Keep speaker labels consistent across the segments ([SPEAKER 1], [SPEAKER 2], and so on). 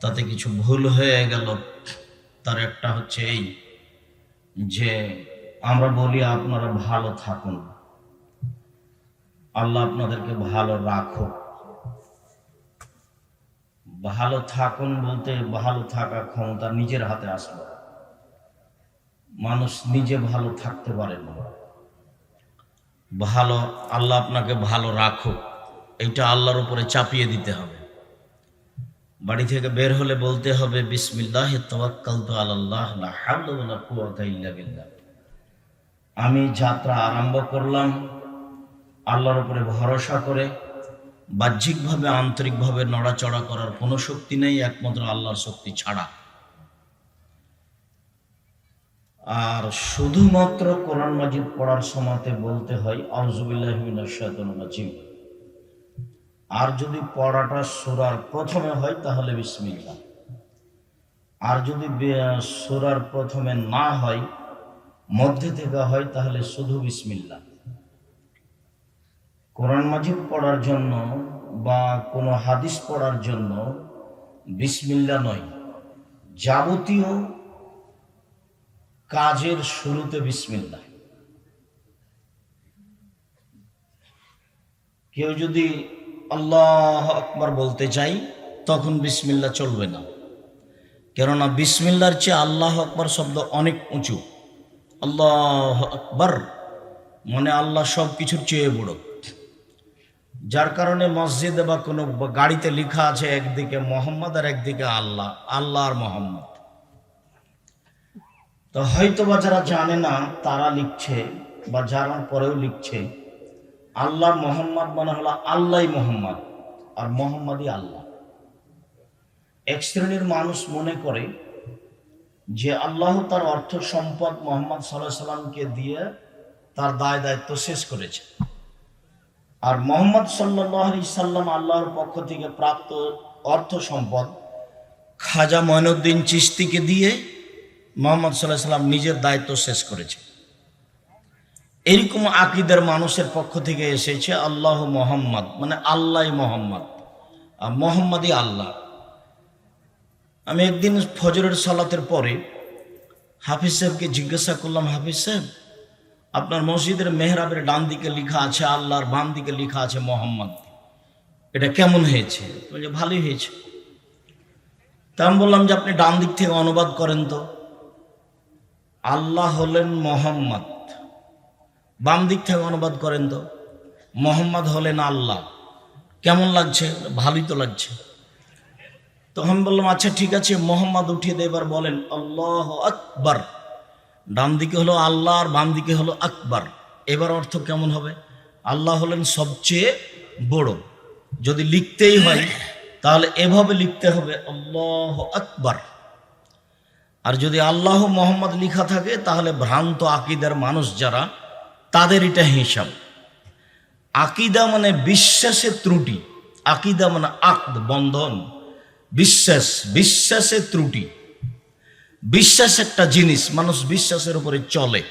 [SPEAKER 1] তাতে কিছু ভুল হয়ে গেল। তার একটা হচ্ছে এই যে আমরা বলি আপনারা ভালো থাকুন। আল্লাহ আপনাদেরকে ভালো রাখো ভালো থাকুন বলতে ভালো থাকা ক্ষমতা নিজের হাতে আসবে। মানুষ নিজে ভালো থাকতে পারে না। ভালো, আল্লাহ আপনাকে ভালো রাখো এটা আল্লাহর উপরে চাপিয়ে দিতে হবে। বাড়ি থেকে বের হলে বলতে হবে, বিসমিল্লাহ তাওয়াক্কালতু আলাল্লাহ, লা হাওলা ওয়ালা কুওয়াতা আমি যাত্রা আরম্ভ করলাম, আল্লাহর উপরে ভরসা করে, বাহ্যিকভাবে, আন্তরিকভাবে নড়াচড়া করার কোনো শক্তি নেই, একমাত্র আল্লাহর শক্তি ছাড়া। আর শুধুমাত্র কোরআন মাজিদ পড়ার সময়তে বলতে হয় আউজুবিল্লাহিমিনাশাহিম আর যদি পড়াটা সুরার প্রথমে হয়, তাহলে বিসমিল্লা আর যদি সুরার প্রথমে না হয়, মধ্যে থেকে হয়, তাহলে শুধু বিসমিল্লা কোরআন মাজিদ পড়ার জন্য বা কোনো হাদিস পড়ার জন্য বিসমিল্লা নয়। যাবতীয় কাজের শুরুতে বিসমিল্লা কেউ যদি আল্লাহ আকবার বলতে চাই তখন বিসমিল্লা চলবে না। কেননা বিসমিল্লার চেয়ে আল্লাহ আকবার শব্দ অনেক উঁচু। আল্লাহ আকবার মানে আল্লাহ সব কিছুর চেয়ে বড়। যার কারণে মসজিদে বা কোনো গাড়িতে লেখা আছে একদিকে মোহাম্মদ আর একদিকে আল্লাহ আল্লাহ আর মোহাম্মদ। তো হয়তো বা যারা জানে না, তারা লিখছে বা জানার পরেও লিখছে। আল্লাহ মোহাম্মদ মানে হলো আল্লাহ মোহাম্মদ, আর মোহাম্মদই আল্লাহ। এক শ্রেণির মানুষ মনে করে যে আল্লাহ তার অর্থ সম্পদ মোহাম্মদ সাল্লাহ সাল্লামকে দিয়ে তার দায় দায়িত্ব শেষ করেছে। আর মোহাম্মদ সাল্লাহ সাল্লাম আল্লাহর পক্ষ থেকে প্রাপ্ত অর্থ সম্পদ খাজা ময়নুদ্দিন চিস্তিকে দিয়ে মোহাম্মদ সাল্লাহ সাল্লাম নিজের দায়িত্ব শেষ করেছে। এরকম আকিদের মানুষের পক্ষ থেকে এসেছে আল্লাহ মোহাম্মদ মানে আল্লাহ মোহাম্মদ। মোহাম্মদই আল্লাহ। আমি একদিন ফজরের সালাতের পরে হাফিজ সাহেবকে জিজ্ঞাসা করলাম, হাফিজ সাহেব, আপনার মসজিদের মেহরাবের ডান দিকে লেখা আছে আল্লাহর বাম দিকে লেখা আছে মোহাম্মদ। এটা কেমন হয়েছে? বলছে, ভালোই হয়েছে। তা আমি বললাম যে, আপনি ডান দিক থেকে অনুবাদ করেন তো। আল্লাহ হলেন মোহাম্মদ। বাম দিক থেকে অনুবাদ করেন তো। মোহাম্মদ হলেন আল্লাহ। কেমন লাগছে? ভালোই তো লাগছে। তখন বললাম আচ্ছা ঠিক আছে, মোহাম্মদ উঠিয়ে দিয়ে এবার বলেন, আল্লাহ আকবার। ডান দিকে হলো আল্লাহ আর বাম দিকে হলো আকবার। এবার অর্থ কেমন হবে? আল্লাহ হলেন সবচেয়ে বড়। যদি লিখতেই হয়, তাহলে এভাবে লিখতে হবে, আল্লাহ আকবার। আর যদি আল্লাহ মোহাম্মদ লিখা থাকে, তাহলে ভ্রান্ত আকিদার মানুষ যারা তাদের এটা হিসাব। আকিদা মানে বিশ্বাসের ত্রুটি, আকিদা মানে আকদ, বন্ধন। বিশ্বাস, বিশ্বাসের ত্রুটি। বিশ্বাস একটা জিনিস, মানুষ বিশ্বাসের উপরে চলে।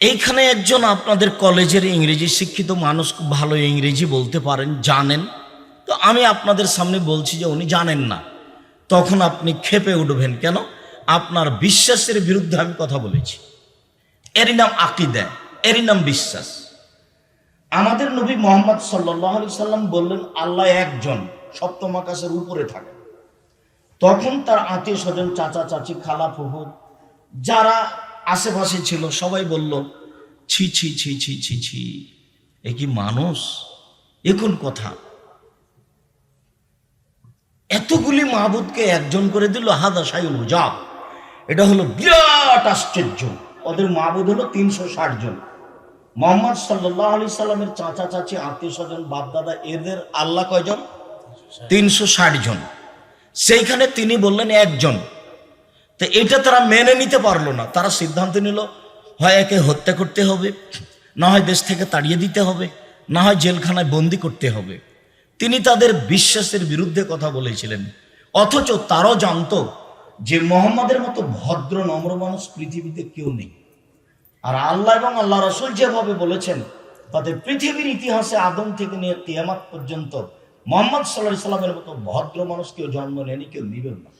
[SPEAKER 1] এইখানে একজন আপনাদের কলেজের ইংরেজি শিক্ষিত মানুষ খুব ভালো ইংরেজি বলতে পারেন, জানেন। তো আমি আপনাদের সামনে বলছি যে উনি জানেন না। তখন আপনি খেপে উঠবেন। কেন? আপনার বিশ্বাসের বিরুদ্ধে আমি কথা বলেছি। এরই নাম আকিদা, এরই নাম বিশ্বাস। আমাদের নবী মোহাম্মদ সাল্লাহ সাল্লাম বললেন, আল্লাহ একজন, সপ্তম আকাশের উপরে থাকে। তখন তার আত্মীয় স্বজন চাচা, চাচি, খালা, ফুফু যারা আশেপাশে ছিল, সবাই বলল, ছি ছি ছি ছি ছি ছি, এ কি মানুষ? এ কোন কথা? এতগুলি মাহবুদকে একজন করে দিল, হাদা সাইল যা এটা হলো বিরাট আশ্চর্য। ওদের মাহবুদ হলো তিনশো ষাট জন। মোহাম্মদ সাল্লাহ আলি সাল্লামের চাচা, চাচি, আত্মীয় স্বজন, বাপদাদা, এদের আল্লাহ কয়জন? তিনশো ষাট জন। সেইখানে তিনি বললেন একজন। তো এটা তারা মেনে নিতে পারল না। তারা সিদ্ধান্ত নিল, হয় একে হত্যা করতে হবে, না হয় দেশ থেকে তাড়িয়ে দিতে হবে, না হয় জেলখানায় বন্দি করতে হবে। তিনি তাদের বিশ্বাসের বিরুদ্ধে কথা বলেছিলেন। অথচ তারাও জানতো যে মোহাম্মদের মতো ভদ্র, নম্র মানুষ পৃথিবীতে কেউ নেই। আর আল্লাহ এবং আল্লাহ রসুল যেভাবে বলেছেন, তাতে পৃথিবীর ইতিহাসে আদম থেকে নিয়ে কিয়ামাত পর্যন্ত মোহাম্মদ সাল্লাহ সাল্লামের মতো ভদ্র মানুষ কেউ জন্ম নেয়নি, কেউ নিবেন না।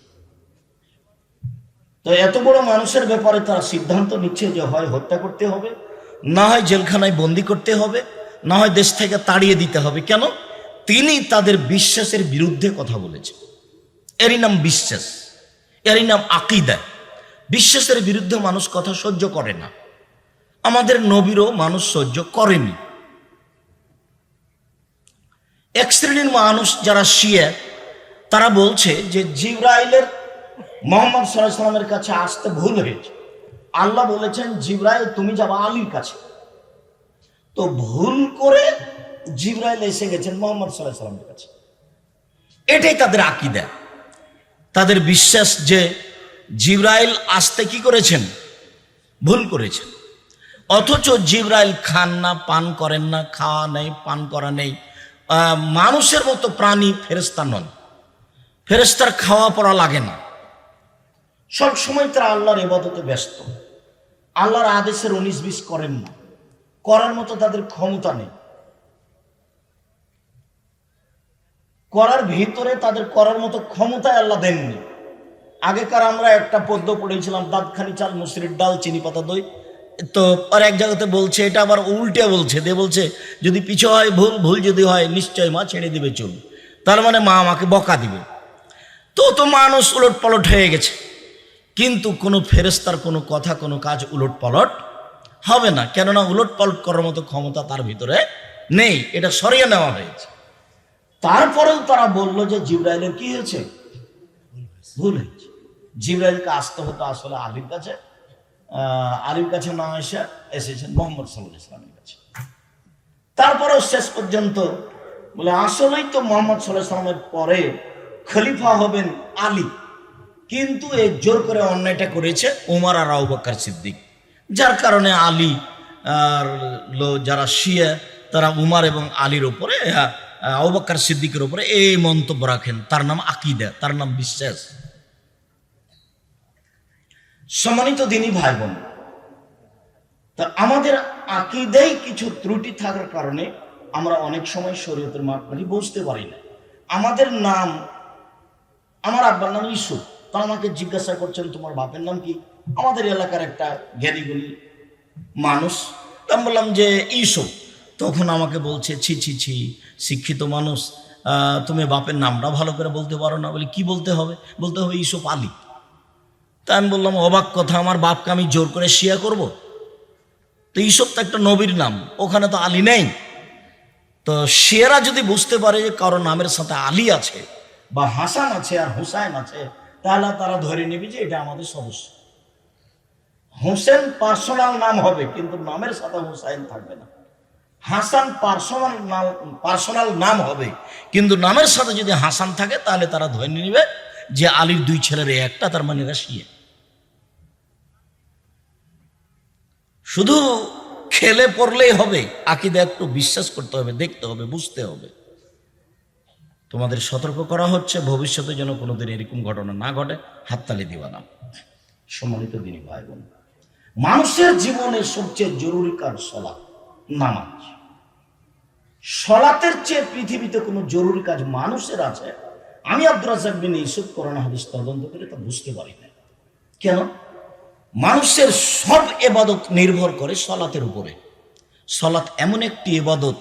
[SPEAKER 1] তো এত বড় মানুষের ব্যাপারে তারা সিদ্ধান্ত নিচ্ছে যে হয় হত্যা করতে হবে, না হয় জেলখানায় বন্দি করতে হবে, না হয় দেশ থেকে তাড়িয়ে দিতে হবে। কেন? তিনি তাদের বিশ্বাসের বিরুদ্ধে কথা বলেছে এরই নাম বিশ্বাস। এরই নাম আকিদা। বিশ্বাসের বিরুদ্ধে মানুষ কথা সহ্য করে না। আমাদের নবীরও মানুষ সহ্য করেনি। এক শ্রেণির মানুষ যারা শিয়া, তারা বলছে যে জিব্রাইলের মোহাম্মদ সাল্লামের কাছে আসতে ভুল হয়েছে। আল্লাহ বলেছেন, জিব্রাইল, তুমি যাবা আলীর কাছে। তো ভুল করে জিব্রাইল এসে গেছেন মোহাম্মদ সাল্লাহ সাল্লামের কাছে। এটাই তাদের আকিদা। তাদের বিশ্বাস যে জিব্রাইল আসতে কি করেছেন? ভুল করেছেন। অথচ জিব্রাইল খান না, পান করেন না, খাওয়া নেই, পান করা নেই। মানুষের মতো প্রাণী ফেরেস্তা নন। ফেরেস্তার খাওয়া পড়া লাগে না। সব সময় তারা আল্লাহর এবাদতে ব্যস্ত। আল্লাহর আদেশের উনিশ বিশ করেন না। করার মতো তাদের ক্ষমতা নেই। করার ভিতরে তাদের করার মতো ক্ষমতায় আল্লাহ দেননি। আগেকার আমরা একটা পদ্য পড়েছিলাম, দাঁতখানি চাল, মুসরির ডাল, চিনি পাতা, দই। তো আর এক জায়গাতে বলছে, এটা আবার উল্টে বলছে, দিয়ে বলছে, যদি পিছু হয় ভুল ভুল যদি হয়, নিশ্চয় মা ছেড়ে দিবে চুল। তার মানে মা আমাকে বকা দিবে। তো তো মানুষ উলট পালট হয়ে গেছে। কিন্তু কোনো ফেরেস্তার কোনো কথা, কোনো কাজ উলট পালট হবে না। কেননা উলট পালট করার মতো ক্ষমতা তার ভিতরে নেই। এটা সরিয়ে নেওয়া হয়েছে। তারপরেও তারা বলল যে জিব্রাইলের কি হয়েছে? ভুল হয়েছে। জিব্রাইলকে আসতে হতো আসলে আলীর কাছে আলীর কাছে না এসে এসেছেন মোহাম্মদ সাল্লাহ ইসলামের কাছে। তারপরেও শেষ পর্যন্ত বলে, আসলেই তো মোহাম্মদ সাল্লাহ সাল্লামের পরে খলিফা হবেন আলী। কিন্তু এ জোর করে অন্যায়টা করেছে উমার আর আউবাক্কার সিদ্দিক। যার কারণে আলী আর যারা শিয়া, তারা উমার এবং আলীর ওপরে আউবাক্কার সিদ্দিকের ওপরে এই মন্তব্য রাখেন। তার নাম আকিদা, তার নাম বিশ্বাস। সম্মানিত দিনই ভাই বোন তা আমাদের আকিদেই কিছু ত্রুটি থাকার কারণে আমরা অনেক সময় শরীয়তের মাপকাঠি বুঝতে পারি না। আমাদের নাম, আমার আব্বার নাম ইসুফ তা আমাকে জিজ্ঞাসা করছেন, তোমার বাপের নাম কি? আমাদের এলাকার একটা জ্ঞানীগুলি মানুষ। আমি বললাম যে ইসুফ তখন আমাকে বলছে, ছি ছি ছি, শিক্ষিত মানুষ তুমি বাপের নামটা ভালো করে বলতে পারো না। বলে, কি বলতে হবে? বলতে হবে ইসুফ আলী। তা আমি বললাম, অবাক কথা, আমার বাপকে আমি জোর করে শিয়া করব? তো ইসব তো একটা নবীর নাম, ওখানে তো আলী নেই। তো শিয়ারা যদি বুঝতে পারে যে কারও নামের সাথে আলী আছে বা হাসান আছে আর হুসাইন আছে, তাহলে তারা ধরে নেবে যে এটা আমাদের সদস্য। হোসেন পার্সোনাল নাম হবে, কিন্তু নামের সাথে হুসাইন থাকবে না। হাসান পার্সোনাল নাম পার্সোনাল নাম হবে। কিন্তু নামের সাথে যদি হাসান থাকে, তাহলে তারা ধরে নিবে যে আলীর দুই ছেলের একটা, তার মানে এরা শিয়া। শুধু খেলে পড়লেই হবে, আকিদা একটু বিশ্বাস করতে হবে, দেখতে হবে, বুঝতে হবে। তোমাদের সতর্ক করা হচ্ছে, ভবিষ্যতে যেন কোনোদিন এরকম ঘটনা না ঘটে। হাততালি দিবা না। সম্মানিত দিনী ভাই বোন, মানুষের জীবনে সবচেয়ে জরুরি কাজ সলাৎ নামাজ। সলাতের চেয়ে পৃথিবীতে কোনো জরুরি কাজ মানুষের আছে? আমি আব্দুল রাজাক বিন করোনা হাদিস তদন্ত করে তা বুঝতে পারি না। কেন? মানুষের সব এবাদত নির্ভর করে সলাতের উপরে। সলাত এমন একটি এবাদত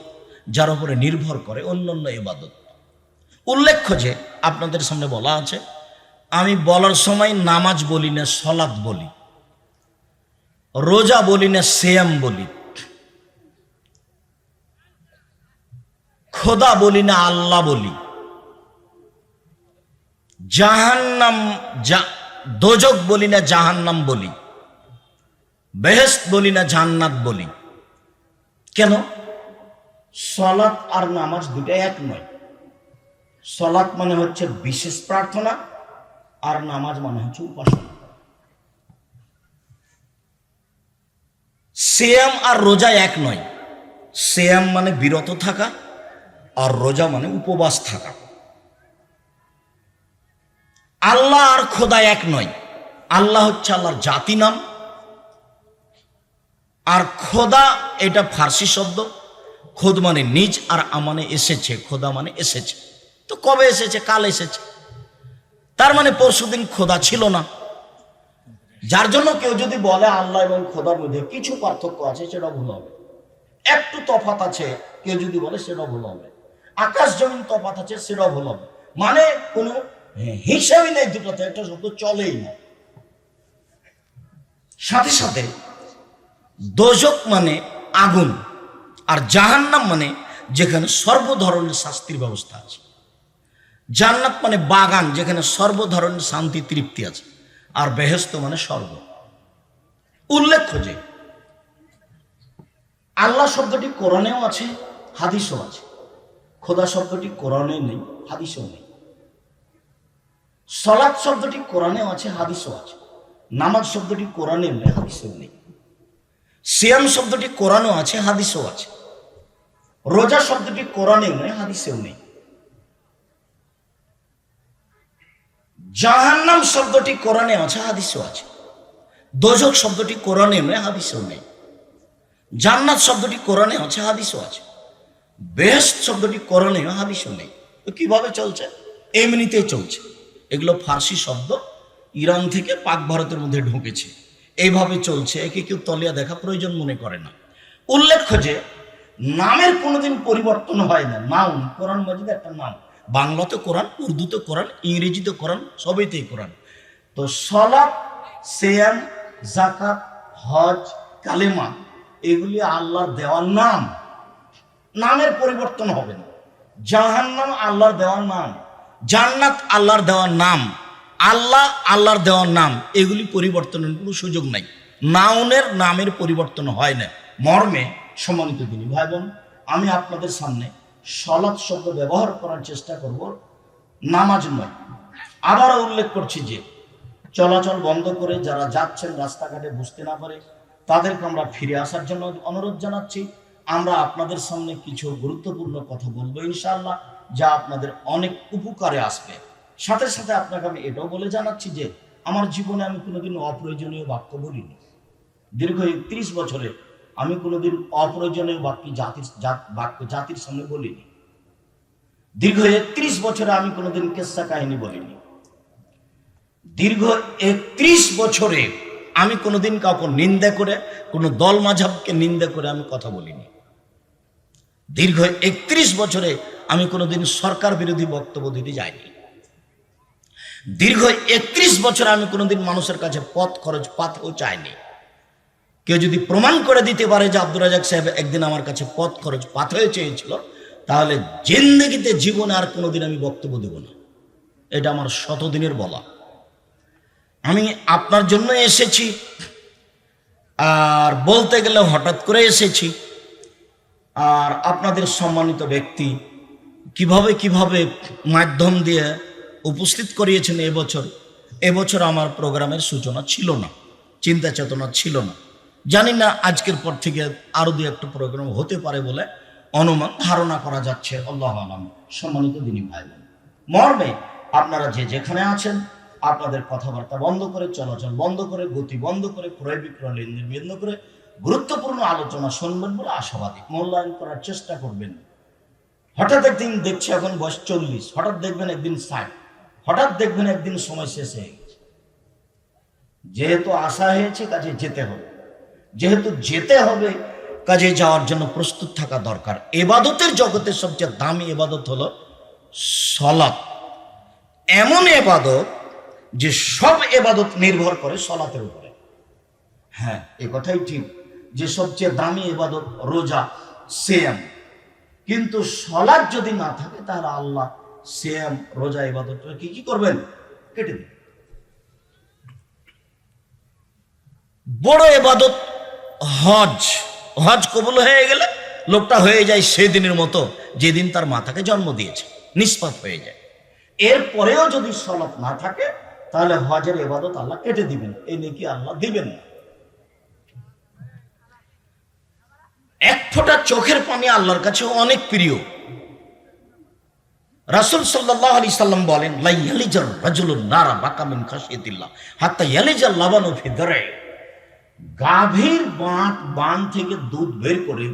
[SPEAKER 1] যার উপরে নির্ভর করে অন্যান্য এবাদত। উল্লেখ্য যে, আপনাদের সামনে বলা আছে, আমি বলার সময় নামাজ বলি না, সলাৎ বলি। রোজা বলি না, সেয়াম বলি। খোদা বলি না আল্লাহ বলি। জাহান্নাম দোজক বলি না জাহান্নাম বলি। বেহেস্ত বলি না জান্নাত বলি। কেন? সলাৎ আর নামাজ দুটো এক নয়। সলাৎ মানে হচ্ছে বিশেষ প্রার্থনা, আর নামাজ মানে হচ্ছে উপাসনা। সেয়াম আর রোজা এক নয়। সেয়াম মানে বিরত থাকা আর রোজা মানে উপবাস থাকা। আল্লাহ আর খোদা এক নয়। আল্লাহ হচ্ছে আল্লাহর জাতি নাম। আর খোদা এটা ফার্সি শব্দ। খোদ মানে নিজ আর আমানে এসেছে। খোদা মানে এসেছে। তো কবে এসেছে? কাল এসেছে। তার মানে পরশুদিন খোদা ছিল না। যার জন্য কেউ যদি বলে আল্লাহ এবং খোদার মধ্যে কিছু পার্থক্য আছে, সেটা ভুল হবে। একটু তফাত আছে, কেউ যদি বলে সেটা ভুল হবে। আকাশ জমিন তফাত আছে ভুল মানে কোনো হিসাবই নেই দুটোতে, একটা শব্দ চলেই না। সাথে সাথে দোজক মানে আগুন, আর জাহান্নাম মানে যেখানে সর্ব ধরনের শাস্তির ব্যবস্থা আছে। জান্নাত মানে বাগান, যেখানে সর্ব ধরনের শান্তি, তৃপ্তি আছে, আর বেহেস্ত মানে স্বর্গ। উল্লেখ্য যে, আল্লাহ শব্দটি কোরআনেও আছে, হাদিসও আছে। খোদা শব্দটি কোরআনে নেই, হাদিসও নেই। সলাদ শব্দটি কোরআনেও আছে, হাদিসও আছে। নামাজ শব্দটি কোরআনে নেই, হাদিসেও নেই। সিয়াম শব্দটি কোরআনও আছে, হাদিসও আছে। রোজা শব্দটি কোরআনেও নেই, হাদিসেও নেই। জাহান্নাম শব্দটি কোরআনে আছে, হাদিসেও আছে। দোজক শব্দটি কোরআনে নেই, হাদিসেও নেই। জান্নাত শব্দটি কোরআনে আছে, হাদিসও আছে। বেস্ট শব্দটি কোরআনে হাদিসও নেই। তো কীভাবে চলছে? এমনিতেই চলছে। এগুলো ফার্সি শব্দ ইরান থেকে পাক ভারতের মধ্যে ঢুকেছে। এইভাবে চলছে, একে কেউ তলিয়া দেখা প্রয়োজন মনে করে না। উল্লেখ্য যে, নামের কোনোদিন পরিবর্তন হয় না। নাউন, কোরআন মজিদ একটা নাম। বাংলাতে কোরআন, উর্দুতে কোরআন, ইংরেজিতে কোরআন সবইতেই কোরআন। তো সলাপ সেয়াম জাকাত হজ, কালেমা, এগুলি আল্লাহ দেওয়ার নাম। নামের পরিবর্তন হবে না। জাহান্নাম আল্লাহর দেওয়ার নাম, জান্নাত আল্লাহর দেওয়ার নাম, আল্লাহ আল্লাহর দেওয়ার নাম, এগুলি পরিবর্তনের কোনো সুযোগ নাই। নাউনের নামের পরিবর্তন হয় না। মর্মে সম্মানিত তিনি ভাই বোন আমি আপনাদের সামনে সলাৎ শব্দ ব্যবহার করার চেষ্টা করব, নামাজ নয়। আবারও উল্লেখ করছি যে, চলাচল বন্ধ করে যারা যাচ্ছেন রাস্তাঘাটে বুঝতে না পারে, তাদেরকে আমরা ফিরে আসার জন্য অনুরোধ জানাচ্ছি। আমরা আপনাদের সামনে কিছু গুরুত্বপূর্ণ কথা বলব ইনশাআল্লাহ, যা আপনাদের অনেক উপকারে আসবে। সাথে সাথে আপনাকে আমি এটাও বলে জানাচ্ছি যে, আমার জীবনে আমি কোনোদিন অপ্রয়োজনীয় বাক্য বলিনি। দীর্ঘ একত্রিশ বছরে আমি কোনোদিন অপ্রয়োজনীয় বাক্য জাতির বাক্য জাতির সামনে বলিনি। দীর্ঘ একত্রিশ বছরে আমি কোনোদিন কেসা কাহিনী বলিনি। দীর্ঘ একত্রিশ বছরে আমি কোনোদিন কাউকে নিন্দা করে, কোনো দল মাঝাবকে নিন্দা করে আমি কথা বলিনি। দীর্ঘ একত্রিশ বছরে আমি কোনোদিন সরকার বিরোধী বক্তব্য দিতে যাইনি। দীর্ঘ একত্রিশ বছর আমি কোনোদিন মানুষের কাছে পথ খরচ পাতেও চাইনি। কেউ যদি প্রমাণ করে দিতে পারে যে আব্দুর রাজাক সাহেব একদিন আমার কাছে পথ খরচ পাত হয়ে চেয়েছিল, তাহলে জিন্দগিতে জীবনে আর কোনোদিন আমি বক্তব্য দেব না। এটা আমার শতদিনের বলা। আমি আপনার জন্য এসেছি, আর বলতে গেলে হঠাৎ করে এসেছি। আর আপনাদের সম্মানিত ব্যক্তি কীভাবে কীভাবে মাধ্যম দিয়ে উপস্থিত করিয়েছেন এবছর এবছর আমার প্রোগ্রামের সূচনা ছিল না, চিন্তা চেতনা ছিল না। জানি না আজকের পর থেকে আরও দু একটা প্রোগ্রাম হতে পারে বলে অনুমান, ধারণা করা যাচ্ছে। আল্লাহ আলম। সম্মানিত দিনী ভাই মর্মে আপনারা যে যেখানে আছেন, আপনাদের কথাবার্তা বন্ধ করে, চলাচল বন্ধ করে, গতি বন্ধ করে, ক্রয় বিক্রয় লেনদেন বন্ধ করে গুরুত্বপূর্ণ আলোচনা শুনবেন বলে আশাবাদী। মূল্যায়ন করার চেষ্টা করবেন। হঠাৎ একদিন দেখছি এখন বয়স চল্লিশ। হঠাৎ দেখবেন একদিন ষাট। হঠাৎ দেখবেন একদিন সময় শেষ হয়ে গেছে। যেহেতু আশা হয়েছে, কাজে যেতে হবে। যেহেতু যেতে হবে, কাজে যাওয়ার জন্য প্রস্তুত থাকা দরকার। এবাদতের জগতের সবচেয়ে দামি এবাদত হলো সলাপ এমন এবাদত যে সব এবাদত নির্ভর করে সলাতের উপরে। হ্যাঁ এ কথাই ঠিক। যে সবচেয়ে দামি এবাদত রোজা সেম কিন্তু সলাদ যদি না থাকে, তাহলে আল্লাহ সেম রোজা, ইবাদত, কি কি করবেন? কেটে দিন বড় এবাদত হজ। হজ কবুল হয়ে গেলে লোকটা হয়ে যায় সেই দিনের মতো, যেদিন তার মাথাকে জন্ম দিয়েছে নিষ্পাত হয়ে যায়। এরপরেও যদি সলাপ না থাকে, তাহলে হজের এবাদত আল্লাহ কেটে দিবেন এই নাকি আল্লাহ দিবেন না। এক ফোঁটা চোখের পানি আল্লাহর কাছে অনেক প্রিয়। রাসুল সাল্লাহ আলি সাল্লাম বলেন লাইয়ালিজার রাজুলুন নারা বাকামিন ইয়ালিজার গাভীর বাঁধ বান থেকে দুধ বের করে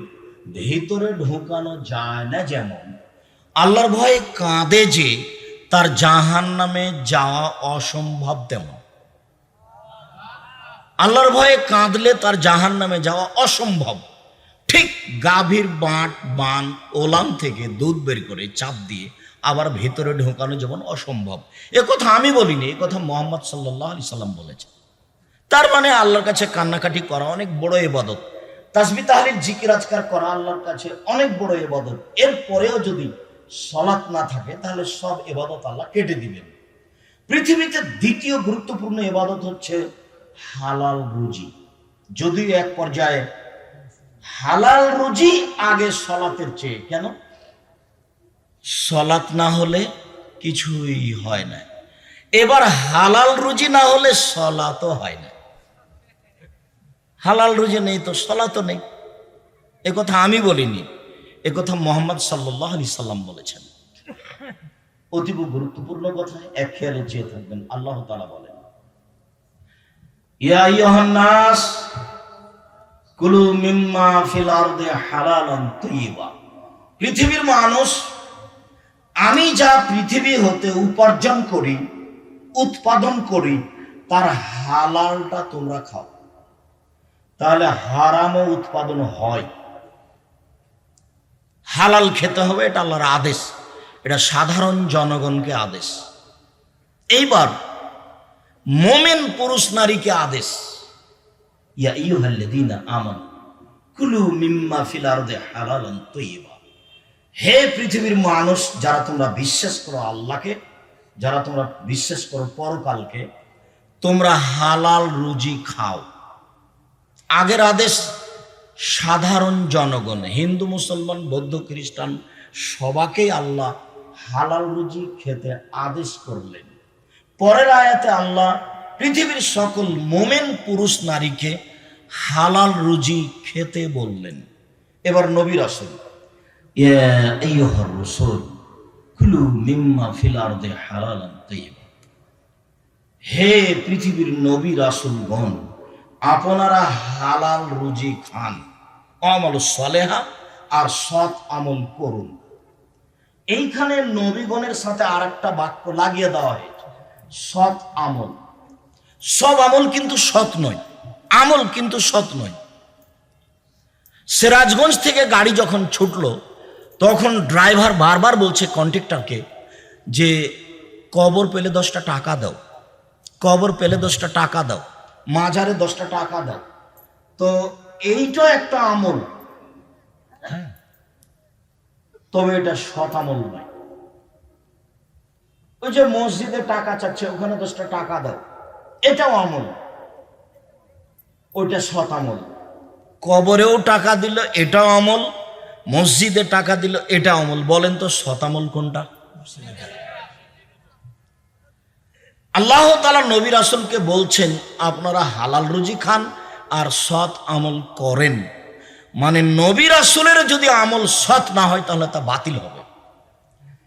[SPEAKER 1] ভেতরে ঢোকানো যায় না যেমন। আল্লাহর ভয়ে কাঁদে যে, তার জাহান নামে যাওয়া অসম্ভব তেমন। আল্লাহর ভয়ে কাঁদলে তার জাহান নামে যাওয়া অসম্ভব। ঠিক গাভীর বাঁট, বান ওলান থেকে দুধ বের করে চাপ দিয়ে আবার ভেতরে ঢোকানো যেমন অসম্ভব। এ কথা আমি বলিনি, এ কথা মোহাম্মদ সাল্লাহ আলি সাল্লাম বলেছে তার মানে আল্লাহর কাছে কান্নাকাটি করা অনেক বড় এবাদত তাসবি তাহলির জিকির আজকার করা আল্লাহর কাছে অনেক বড় এবাদত এরপরেও যদি সলাৎ না থাকে, তাহলে সব এবাদত আল্লাহ কেটে দিবেন। পৃথিবীতে দ্বিতীয় গুরুত্বপূর্ণ এবাদত হচ্ছে হালাল রুজি। যদিও এক পর্যায়ে হালাল রুজি আগে সলাতের চেয়ে, কেন? সলাৎ না হলে কিছুই হয় না। এবার হালাল রুজি না হলে সলাতও হয় না। হালাল রুজি নেই তো সলাতও নেই। এ কথা আমি বলিনি, এ কথা মোহাম্মদ সাল্লাহ আলি সাল্লাম বলেছেন। অতীব গুরুত্বপূর্ণ কথা, এক খেয়ালে চেয়ে থাকবেন, আল্লাহ তালা বলেন, ইয়া আইয়ুহান নাস কুলু মিম্মা ফিল আরদে হালালান পৃথিবীর মানুষ, আমি যা পৃথিবী হতে উপার্জন করি, উৎপাদন করি, তার হালালটা তোমরা খাও। তাহলে হারামও উৎপাদন হয়। হালাল খেতে হবে, এটা আল্লাহর আদেশ। এটা সাধারণ জনগণকে আদেশ। এইবার মোমেন পুরুষ নারীকে আদেশ। ইয়া আমানু, কুলু মিম্মা হে পৃথিবীর মানুষ, যারা তোমরা বিশ্বাস করো আল্লাহকে, যারা তোমরা বিশ্বাস করো পরকালকে, তোমরা হালাল রুজি খাও। আগের আদেশ সাধারণ জনগণ, হিন্দু, মুসলমান, বৌদ্ধ, খ্রিস্টান, সবাকেই আল্লাহ হালাল রুজি খেতে আদেশ করলেন। পরের আয়াতে আল্লাহ পৃথিবীর সকল মোমেন পুরুষ নারীকে হালাল রুজি খেতে বললেন। এবার নবীর তাইয়্যিবা হে পৃথিবীর নবী রাসূলগণ, আপনারা হালাল রুজি খান, আমল সলেহা আর সৎ আমল করুন। এইখানে নবীগণের সাথে আর একটা বাক্য লাগিয়ে দেওয়া হয়েছে, সৎ আমল। সব আমল কিন্তু সৎ নয় আমল কিন্তু সৎ নয়। সিরাজগঞ্জ থেকে গাড়ি যখন ছুটলো, তখন ড্রাইভার বারবার বলছে কন্ট্রাক্টরকে যে, কবর পেলে দশটা টাকা দাও। কবর পেলে দশটা টাকা দাও। মাজারে দশটা টাকা দাও। তো এইটা একটা আমল। হ্যাঁ। তবে এটা সৎ আমল নয়। ওই যে মসজিদে টাকা চাচ্ছে, ওখানে দশটা টাকা দাও। এটাও আমল। ওইটা সৎ আমল। কবরেও টাকা দিল, এটাও আমল। মসজিদে টাকা দিল, এটা আমল। বলেন তো সৎ আমল কোনটা? আল্লাহ তালা নবী রাসুলকে বলছেন, আপনারা হালাল রুজি খান আর সৎ আমল করেন। মানে নবী রাসুলের যদি আমল সৎ না হয়, তাহলে তা বাতিল হবে।